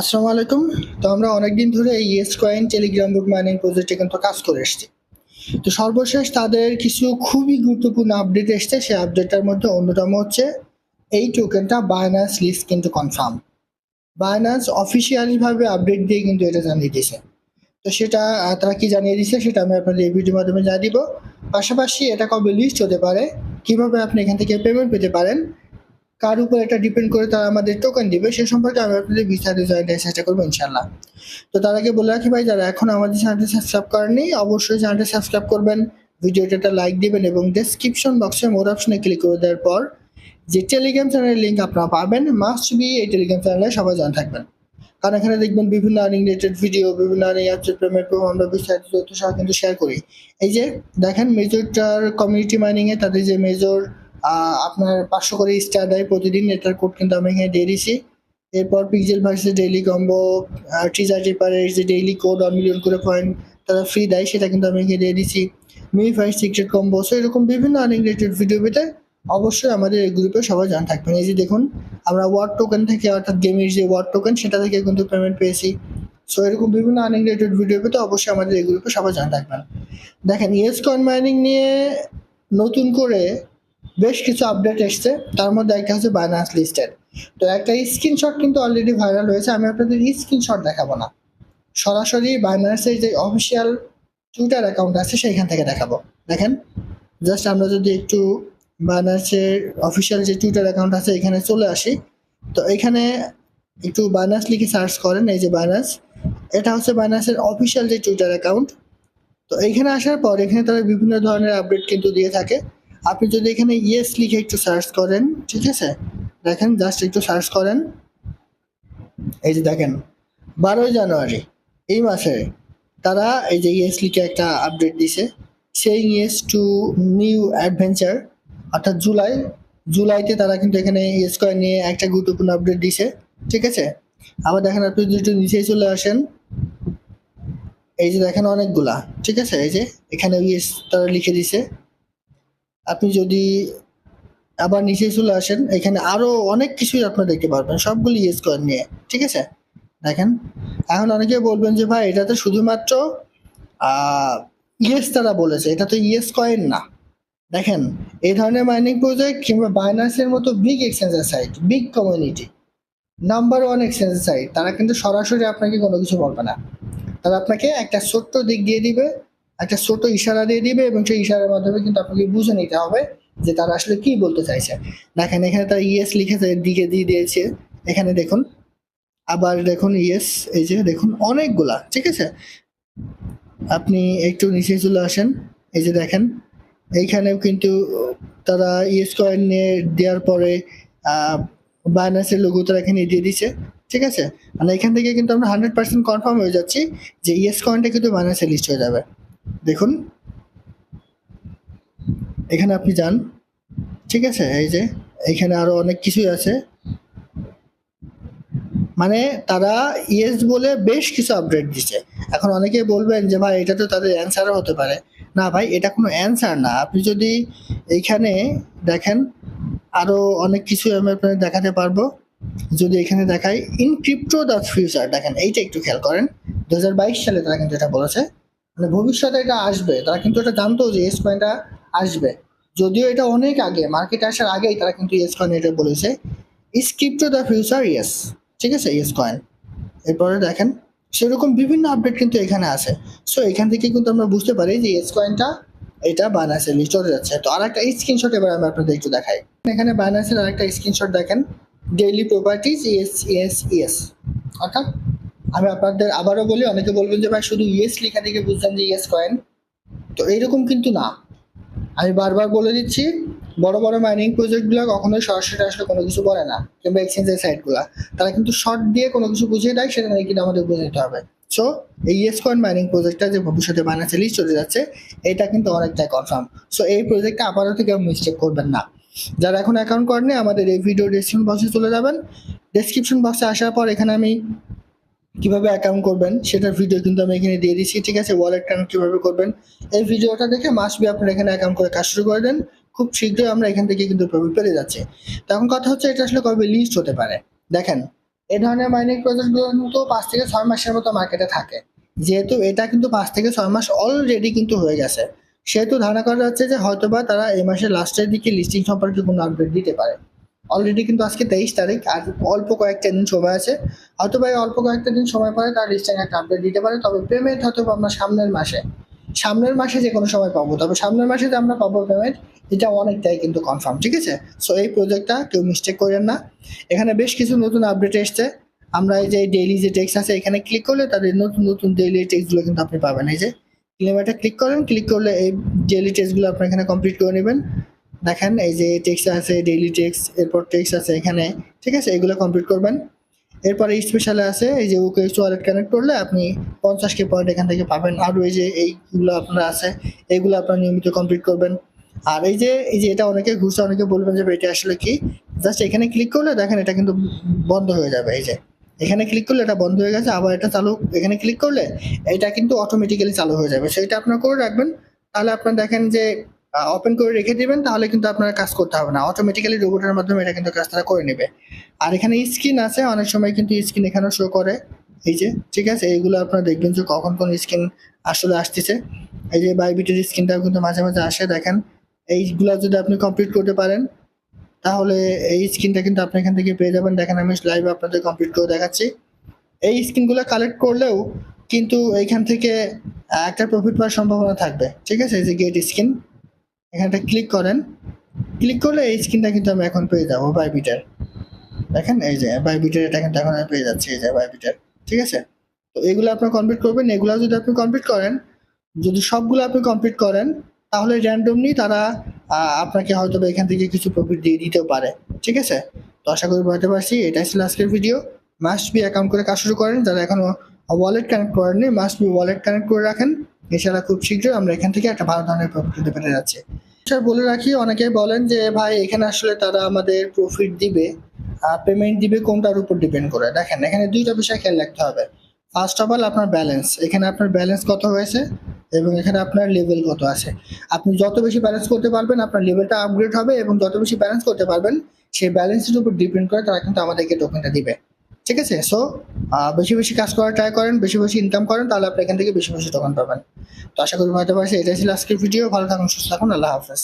আসসালামু আলাইকুম। তো আমরা অনেকদিন ধরে এই yes coin Telegram book mining প্রজেক্টে কিন্তু কাজ করে এসেছি। তো সর্বশেষ তাদের কিছু খুবই গুরুত্বপূর্ণ আপডেট এসছে। সেই আপডেটটার মধ্যে অন্যতম হচ্ছে এই টোকেনটা বায়নান্স লিস্ট কিন্তু কনফার্ম বায়নান্স অফিসিয়ালিভাবে আপডেট দিয়ে কিন্তু এটা জানিয়ে দিয়েছে। তো সেটা তারা কি জানিয়ে দিয়েছে সেটা আমি আপনাদের এই ভিডিওর মাধ্যমে জানিয়ে দিব। পাশাপাশি এটা কবে লিস্ট হতে পারে, কীভাবে আপনি এখান থেকে পেমেন্ট পেতে পারেন কার উপর এটা ডিপেন্ড করে তারা আমাদের টোকেন দিবে, সে সম্পর্কে আমি আপনাদের বিস্তারিত জানাতে চেষ্টা করব ইনশাল্লাহ তো তার আগে বলে রাখি ভাই, যারা এখন আমাদের চ্যানেলটি সাবস্ক্রাইব করেনি অবশ্যই চ্যানেলটি সাবস্ক্রাইব করবেন ভিডিওটা একটা লাইক দিবেন এবং ডেসক্রিপশন বক্সে মোর অপশনে ক্লিক করে দেওয়ার পর যে টেলিগ্রাম চ্যানেলের লিঙ্ক আপনারা পাবেন মাস্ট বি এই টেলিগ্রাম চ্যানেলে সবাই জানা থাকবেন। কারণ এখানে দেখবেন বিভিন্ন আর্নিং রিলেটেড ভিডিও বিভিন্ন আর্নিং অ্যাপসের পেমেন্ট আমরা বিস্তারিত তথ্য সহ কিন্তু শেয়ার করি। এই যে দেখেন মেজরটার কমিউনিটি মাইনিংয়ে তাদের যে মেজর আপনার পাঁচশো করে স্টার দেয় প্রতিদিন, এটার কোড কিন্তু আমি এখানে দিয়ে দিছি। এরপর pixel versus daily combo teaser টিপারের যে ডেইলি কোড ওয়ান মিলিয়ন করে পয়েন্ট তারা ফ্রি দেয়, সেটা কিন্তু আমি এখানে দিয়ে দিছি। মি ফাইভ সিক্রেট কম্বো সো এরকম বিভিন্ন আর্নিং রিলেটেড ভিডিও পেতে অবশ্যই আমাদের এই গ্রুপে সবাই জানা থাকবেন। এই যে দেখুন, আমরা ওয়ার্ড টোকেন থেকে, অর্থাৎ গেমের যে ওয়ার্ড টোকেন সেটা থেকে কিন্তু পেমেন্ট পেয়েছি। সো এরকম বিভিন্ন আর্নিং রিলেটেড ভিডিও পেতে অবশ্যই আমাদের এই গ্রুপে সবাই জানা থাকবেন। দেখেন ইয়েস কয়েন মাইনিং নিয়ে নতুন করে বেশ কিছু আপডেট এসছে। তার মধ্যে একটা হচ্ছে বাইনান্স লিস্টেড তো একটা স্ক্রিনশট কিন্তু অলরেডি ভাইরাল হয়েছে। আমি আপনাদের স্ক্রিনশট দেখাবো না। সরাসরি বাইনান্সের যে অফিসিয়াল টুইটার অ্যাকাউন্ট আছে সেইখান থেকে দেখাবো। দেখেন জাস্ট আমরা যদি একটু বাইনান্সের অফিসিয়াল যে টুইটার অ্যাকাউন্ট আছে, এখানে চলে আসি। তো এখানে একটু বাইনান্স লিখে সার্চ করেন, এই যে বাইনান্স এটা হচ্ছে বাইনান্সের অফিসিয়াল যে টুইটার অ্যাকাউন্ট তো এইখানে আসার পর, এখানে তারা বিভিন্ন ধরনের আপডেট কিন্তু দিয়ে থাকে। আপনি যদি এখানে ইয়েস লিখে একটু সার্চ করেন, ঠিক আছে? দেখেন জাস্ট একটু সার্চ করেন। এই যে দেখেন, বারোই জানুয়ারি, এই মাসে তারা এই যে ইয়েস লিখে একটা আপডেট দিছে। সেই ইয়েস টু নিউ অ্যাডভেঞ্চার অর্থাৎ জুলাই, জুলাইতে তারা কিন্তু এখানে ইয়েস কয়েন নিয়ে একটা গুরুত্বপূর্ণ আপডেট দিছে, ঠিক আছে? আবার দেখেন, আপনি যদি একটু নিচেই চলে আসেন, এই যে দেখেন অনেকগুলা, ঠিক আছে? এই যে এখানে ইয়েস তারা লিখে দিছে। আপনি যদি আবার নিচে চলে আসেন, এখানে আরও অনেক কিছুই আপনারা দেখতে পারবেন। সবগুলি ইয়েস কয়েন নিয়ে, ঠিক আছে? দেখেন, এখন অনেকে বলবেন যে, ভাই, এটা তো শুধুমাত্র ইয়েস তারা বলেছে, এটা তো ইয়েস কয়েন না। দেখেন, এই ধরনের মাইনিং প্রজেক্ট কিংবা বাইনান্সের মতো বিগ এক্সচেঞ্জের site big community number one এক্সচেঞ্জের সাইট তারা কিন্তু সরাসরি আপনাকে কোনো কিছু বলবে না। তারা আপনাকে একটা ছোট্ট দিক দিয়ে দিবে একটা ছোট ইশারা দিয়ে দিবে এবং সেই ইশারার মাধ্যমে কিন্তু আপনাকে বুঝে নিতে হবে যে তারা আসলে কি বলতে চাইছে। দেখেন, এখানে তারা ইয়েস লিখেছে দিকে দিয়ে দিয়েছে। এখানে দেখুন, আবার দেখুন ইয়েস, এই যে দেখুন অনেকগুলা, ঠিক আছে? আপনি একটু নিচে চলে আসেন, এই যে দেখেন, এইখানেও কিন্তু তারা ইয়েস কয়েন নিয়ে দেওয়ার পরে বাইনান্সের লোগো তারা এখানে দিয়ে দিছে ঠিক আছে? মানে এখান থেকে কিন্তু আমরা হান্ড্রেড পার্সেন্ট কনফার্ম হয়ে যাচ্ছি যে ইয়েস কয়েনটা কিন্তু বাইনান্সে লিস্ট হয়ে যাবে। দেখুন। এখানে আপনি যান। ঠিক আছে? এই যে, এখানে আরও অনেক কিছুই আছে। মানে তারা ইয়েস বলে বেশ কিছু আপডেট দিচ্ছে এখন অনেকে বলবেন যে, ভাই, এটা তো তাদের অ্যান্সারও হতে পারে। না ভাই, এটা কোনো অ্যান্সার না। আপনি যদি এইখানে দেখেন, আরও অনেক কিছু আমি আপনাদের দেখাতে পারব। যদি এখানে দেখাই ইন ক্রিপ্টো দ্য ফিউচার দেখেন, এইটা একটু খেয়াল করেন। দু হাজার বাইশ সালে তারা কিন্তু এটা বলেছে। মানে ভবিষ্যতে এটা আসবে, তারা কিন্তু এটা জানতো যে এস কয়েনটা আসবে। যদিও এটা অনেক আগে মার্কেটে আসার আগেই তারা কিন্তু ইয়েস কয়েন এটা বলেছে। Is crypto the future yes ঠিক আছে ইয়েস কয়েন এরপরে দেখেন, সেরকম বিভিন্ন আপডেট কিন্তু এখানে আছে। সো এখান থেকে কিন্তু আমরা বুঝতে পারি যে এস কয়েনটা এটা বানাসের হতে যাচ্ছে। তো আর একটা স্ক্রিনশট এবার আমি আপনাদের একটু দেখাই। এখানে বানাসের আরেকটা স্ক্রিনশট দেখেন। Daily properties yes yes yes অর্থাৎ আমি আপনাদের আবারও বলি, অনেকে বলবেন যে ভাই শুধু ইয়েস লেখা থেকে বুঝলাম যে ইয়েস কয়েন। তো এইরকম কিন্তু না। আমি বারবার বলে দিচ্ছি, বড় বড় মাইনিং প্রজেক্টগুলো কখনোই সরাসরি আসলে কোনো কিছু বলে না, কিংবা এক্সচেঞ্জের সাইটগুলো তারা কিন্তু শর্ট দিয়ে কোনো কিছু বুঝিয়ে দেয়, সেটা নিয়ে কিন্তু আমাদের বুঝে নিতে হবে। সো এই ইয়েস কয়েন মাইনিং প্রজেক্টটা যে ভবিষ্যতে বানাচ্ছে লিস্ট চলে যাচ্ছে, এটা কিন্তু অনেকটাই কনফার্ম সো এই প্রজেক্টটা আপাতত কেউ মিস্টেক করবেন না। যারা এখন অ্যাকাউন্ট করেনি আমাদের এই ভিডিও ডেসক্রিপশন বক্সে চলে যাবেন। ডেসক্রিপশন বক্সে আসার পর এখানে আমি কীভাবে অ্যাকাউন্ট করবেন, সেটার ভিডিও কিন্তু আমি এখানে দিয়ে দিচ্ছি ঠিক আছে? ওয়ালেট কানেক্ট কীভাবে করবেন? এই ভিডিওটা দেখে মাস বি আপনারা এখানে অ্যাকাউন্ট করে কাজ শুরু করে দেন। খুব শীঘ্রই আমরা এখান থেকে কিন্তু পেয়ে যাচ্ছি। তখন কথা হচ্ছে, এটা আসলে কবে লিস্ট হতে পারে? দেখেন এই ধরনের মাইনিং প্রজেক্টগুলো কিন্তু পাঁচ থেকে ছয় মাসের মতো মার্কেটে থাকে। যেহেতু এটা কিন্তু পাঁচ থেকে ছয় মাস অলরেডি কিন্তু হয়ে গেছে। সেহেতু ধারণা করা যাচ্ছে যে হয়তোবা তারা এই মাসের লাস্টের দিকে লিস্টিং সম্পর্কে কোনো আপডেট দিতে পারে। অলরেডি কিন্তু আজকে তেইশ তারিখ, আর অল্প কয়েকটা দিন সময় আছে। হয়তো এই অল্প কয়েকটা দিন সময় পরে তার লিস্টিং একটা আপডেট দিতে পারে, তবে পেমেন্ট হয়তো আমরা সামনের মাসে সামনের মাসে যে কোনো সময় পাবো, তবে সামনের মাসে যে আমরা পাবো পেমেন্ট এটা অনেকটাই কিন্তু কনফার্ম ঠিক আছে? সো এই প্রজেক্টটা কেউ মিস্টেক করেন না। এখানে বেশ কিছু নতুন আপডেট এসছে। আমরা এই যে ডেইলি যে টেক্সট আছে, এখানে ক্লিক করলে তাদের নতুন নতুন ডেইলি টেক্সটগুলো কিন্তু আপনি পাবেন। এই যে ক্লেমারটা ক্লিক করেন ক্লিক করলে এই ডেইলি টেক্সটগুলো আপনি এখানে কমপ্লিট করে নেবেন। দেখেন, এই যে টেক্সট আছে ডেইলি টেক্স এরপর টেক্স আছে এখানে, ঠিক আছে? এগুলো কমপ্লিট করবেন। এরপরে স্পেশালে আছে, এই যে ওকে ওয়ালেট কানেক্ট করলে আপনি পঞ্চাশ কে পয়েন্ট এখান থেকে পাবেন। আরও এই যে এইগুলো আপনার আছে এইগুলো আপনার নিয়মিত কমপ্লিট করবেন। আর এই যে এই যে এটা অনেকে ঘুরছে, অনেকে বলবেন যে এটা আসলে কি? জাস্ট এখানে ক্লিক করলে দেখেন, এটা কিন্তু বন্ধ হয়ে যাবে। এই যে, এখানে ক্লিক করলে এটা বন্ধ হয়ে গেছে, আবার এটা চালু, এখানে ক্লিক করলে এটা কিন্তু অটোমেটিক্যালি চালু হয়ে যাবে। সেটা আপনার করে রাখবেন। তাহলে আপনার দেখেন যে ওপেন করে রেখে দিবেন, তাহলে কিন্তু আপনার কাজ করতে হবে না। অটোমেটিক্যালি রোবটের মাধ্যমে এটা কিন্তু কাজটা করে নেবে। আর এখানে স্ক্রিন আছে, অনেক সময় কিন্তু স্ক্রিন এখানে শো করে। এই যে, ঠিক আছে? এইগুলো আপনারা দেখবেন যে কখন কোন স্ক্রিন আসলে আসতেছে। এই যে বাইবিটের স্ক্রিনটাও কিন্তু মাঝে মাঝে আসে, দেখেন। এইগুলো যদি আপনি কমপ্লিট করতে পারেন, তাহলে এই স্ক্রিনটা কিন্তু আপনি এখান থেকে পেয়ে যাবেন। দেখেন, আমি লাইভ আপনাদের কমপ্লিট করে দেখাচ্ছি। এই স্ক্রিনগুলো কালেক্ট করলেও কিন্তু এইখান থেকে একটা প্রফিট পাওয়ার সম্ভাবনা থাকবে। ঠিক আছে? এই যে গেট স্ক্রিন এখানটা ক্লিক করেন। ক্লিক করলে এই স্ক্রিনটা কিন্তু আমি এখন পেয়ে যাব বাইবিটার দেখেন, এই যে বাইবিটার এটা কিন্তু এখন আমি পেয়ে যাচ্ছি, এই যে বাইবিটার ঠিক আছে? তো এগুলো আপনার কমপ্লিট করবেন, এগুলো যদি আপনি কমপ্লিট করেন, যদি সবগুলো আপনি কমপ্লিট করেন, তাহলে র্যান্ডমলি তারা আপনাকে হয়তো এখান থেকে কিছু প্রফিট দিয়ে দিতেও পারে, ঠিক আছে? তো আশা করি বলতে পারছি, এটাই ছিল আজকের ভিডিও মাস্ট বি অ্যাকাউন্ট করে কাজ শুরু করেন, যারা এখনও ওয়ালেট কানেক্ট করেননি মাস্ট বি ওয়ালেট কানেক্ট করে রাখেন। এছাড়া খুব শীঘ্রই আমরা এখান থেকে একটা ভালো ধরনের প্রফিট পেতে পেরে যাচ্ছি। স্যার, বলে রাখি, অনেকে বলেন যে, ভাই, এখানে আসলে তারা আমাদের প্রফিট দিবে পেমেন্ট দিবে কোনটার উপর ডিপেন্ড করে? দেখেন, এখানে দুইটা বিষয় খেয়াল রাখতে হবে। ফার্স্ট অফ অল আপনার ব্যালেন্স এখানে আপনার ব্যালেন্স কত হয়েছে এবং এখানে আপনার লেভেল কত আছে? আপনি যত বেশি ব্যালেন্স করতে পারবেন, আপনার লেভেলটা আপগ্রেড হবে এবং যত বেশি ব্যালেন্স করতে পারবেন, সেই ব্যালেন্সের উপর ডিপেন্ড করে তারা কিন্তু আমাদেরকে টোকেনটা দিবে। ঠিক আছে সো বেশি বেশি কাজ করার ট্রাই করেন, বেশি বেশি ইনকাম করেন, তাহলে আপনি এখান থেকে বেশি বেশি দোকান পাবেন। তো আশা করি হয়তো পারছি এটাই ছিল আজকের ভিডিও ভালো থাকুন, সুস্থ থাকুন, আল্লাহ হাফেজ।